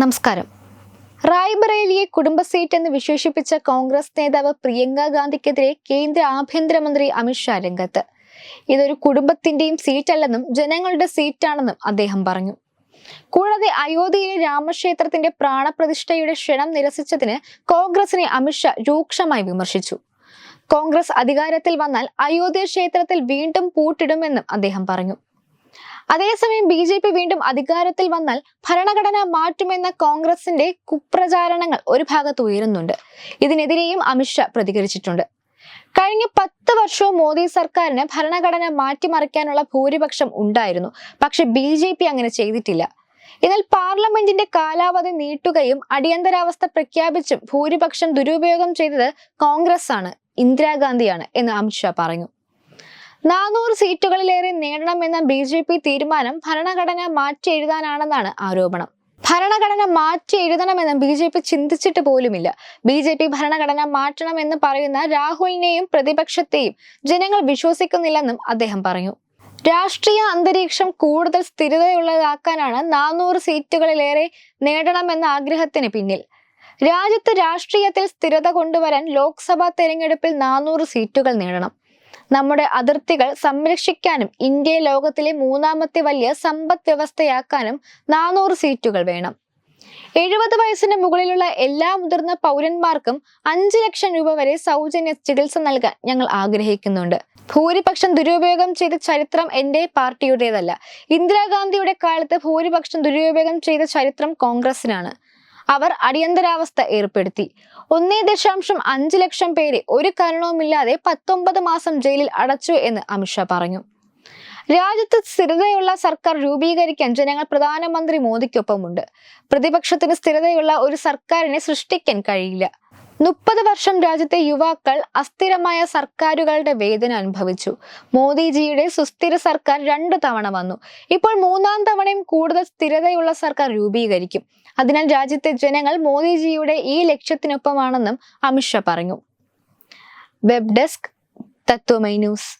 നമസ്കാരം. റായ്ബറേലിയെ കുടുംബ സീറ്റ് എന്ന് വിശേഷിപ്പിച്ച കോൺഗ്രസ് നേതാവ് പ്രിയങ്ക ഗാന്ധിക്കെതിരെ കേന്ദ്ര ആഭ്യന്തരമന്ത്രി അമിത്ഷാ രംഗത്ത്. ഇതൊരു കുടുംബത്തിന്റെയും സീറ്റല്ലെന്നും ജനങ്ങളുടെ സീറ്റാണെന്നും അദ്ദേഹം പറഞ്ഞു. കൂടാതെ അയോധ്യയിലെ രാമക്ഷേത്രത്തിന്റെ പ്രാണപ്രതിഷ്ഠയുടെ ക്ഷണം നിരസിച്ചതിന് കോൺഗ്രസിനെ അമിത്ഷാ രൂക്ഷമായി വിമർശിച്ചു. കോൺഗ്രസ് അധികാരത്തിൽ വന്നാൽ അയോധ്യ ക്ഷേത്രത്തിൽ വീണ്ടും പൂട്ടിടുമെന്നും അദ്ദേഹം പറഞ്ഞു. അതേസമയം ബി ജെ പി വീണ്ടും അധികാരത്തിൽ വന്നാൽ ഭരണഘടന മാറ്റുമെന്ന കോൺഗ്രസിന്റെ കുപ്രചാരണങ്ങൾ ഒരു ഭാഗത്ത് ഉയരുന്നുണ്ട്. ഇതിനെതിരെയും അമിത്ഷാ പ്രതികരിച്ചിട്ടുണ്ട്. കഴിഞ്ഞ പത്ത് വർഷവും മോദി സർക്കാരിന് ഭരണഘടന മാറ്റിമറിക്കാനുള്ള ഭൂരിപക്ഷം ഉണ്ടായിരുന്നു. പക്ഷെ ബി ജെ പി അങ്ങനെ ചെയ്തിട്ടില്ല. എന്നാൽ പാർലമെന്റിന്റെ കാലാവധി നീട്ടുകയും അടിയന്തരാവസ്ഥ പ്രഖ്യാപിച്ചും ഭൂരിപക്ഷം ദുരുപയോഗം ചെയ്തത് കോൺഗ്രസ് ആണ് ഇന്ദിരാഗാന്ധിയാണ് എന്ന് അമിത്ഷാ പറഞ്ഞു. നാനൂറ് സീറ്റുകളിലേറെ നേടണമെന്ന ബി ജെ പി തീരുമാനം ഭരണഘടന മാറ്റി എഴുതാനാണെന്നാണ് ആരോപണം. ഭരണഘടന മാറ്റി എഴുതണമെന്ന് ബി ജെ പി ചിന്തിച്ചിട്ട് പോലുമില്ല. ബി ജെ പി ഭരണഘടന മാറ്റണമെന്ന് പറയുന്ന രാഹുലിനെയും പ്രതിപക്ഷത്തെയും ജനങ്ങൾ വിശ്വസിക്കുന്നില്ലെന്നും അദ്ദേഹം പറഞ്ഞു. രാഷ്ട്രീയ അന്തരീക്ഷം കൂടുതൽ സ്ഥിരതയുള്ളതാക്കാനാണ് നാനൂറ് സീറ്റുകളിലേറെ നേടണമെന്ന ആഗ്രഹത്തിന് പിന്നിൽ. രാജ്യത്ത് രാഷ്ട്രീയത്തിൽ സ്ഥിരത കൊണ്ടുവരാൻ ലോക്സഭാ തെരഞ്ഞെടുപ്പിൽ നാനൂറ് സീറ്റുകൾ നേടണം. നമ്മുടെ അതിർത്തികൾ സംരക്ഷിക്കാനും ഇന്ത്യയെ ലോകത്തിലെ മൂന്നാമത്തെ വലിയ സമ്പദ് വ്യവസ്ഥയാക്കാനും നാനൂറ് സീറ്റുകൾ വേണം. എഴുപത് വയസ്സിന് മുകളിലുള്ള എല്ലാ മുതിർന്ന പൗരന്മാർക്കും അഞ്ച് ലക്ഷം രൂപ വരെ സൗജന്യ ചികിത്സ നൽകാൻ ഞങ്ങൾ ആഗ്രഹിക്കുന്നുണ്ട്. ഭൂരിപക്ഷം ദുരുപയോഗം ചെയ്ത ചരിത്രം എന്റെ പാർട്ടിയുടേതല്ല. ഇന്ദിരാഗാന്ധിയുടെ കാലത്ത് ഭൂരിപക്ഷം ദുരുപയോഗം ചെയ്ത ചരിത്രം കോൺഗ്രസിനാണ് അവർ അടിയന്തരാവസ്ഥ ഏർപ്പെടുത്തി. ഒന്നേ ദശാംശം അഞ്ച് ലക്ഷം പേരെ ഒരു കാരണവുമില്ലാതെ പത്തൊമ്പത് മാസം ജയിലിൽ അടച്ചു എന്ന് അമിത്ഷാ പറഞ്ഞു. രാജ്യത്ത് സ്ഥിരതയുള്ള സർക്കാർ രൂപീകരിക്കാൻ ജനങ്ങൾ പ്രധാനമന്ത്രി മോദിക്കൊപ്പമുണ്ട്. പ്രതിപക്ഷത്തിന് സ്ഥിരതയുള്ള ഒരു സർക്കാരിനെ സൃഷ്ടിക്കാൻ കഴിയില്ല. മുപ്പത് വർഷം രാജ്യത്തെ യുവാക്കൾ അസ്ഥിരമായ സർക്കാരുകളുടെ വേദന അനുഭവിച്ചു. മോദിജിയുടെ സുസ്ഥിര സർക്കാർ രണ്ടു തവണ വന്നു. ഇപ്പോൾ മൂന്നാം തവണയും കൂടുതൽ സ്ഥിരതയുള്ള സർക്കാർ രൂപീകരിക്കും. അതിനാൽ രാജ്യത്തെ ജനങ്ങൾ മോദിജിയുടെ ഈ ലക്ഷ്യത്തിനൊപ്പമാണെന്നും അമിത്ഷാ പറഞ്ഞു. Web desk Tatwamayi news.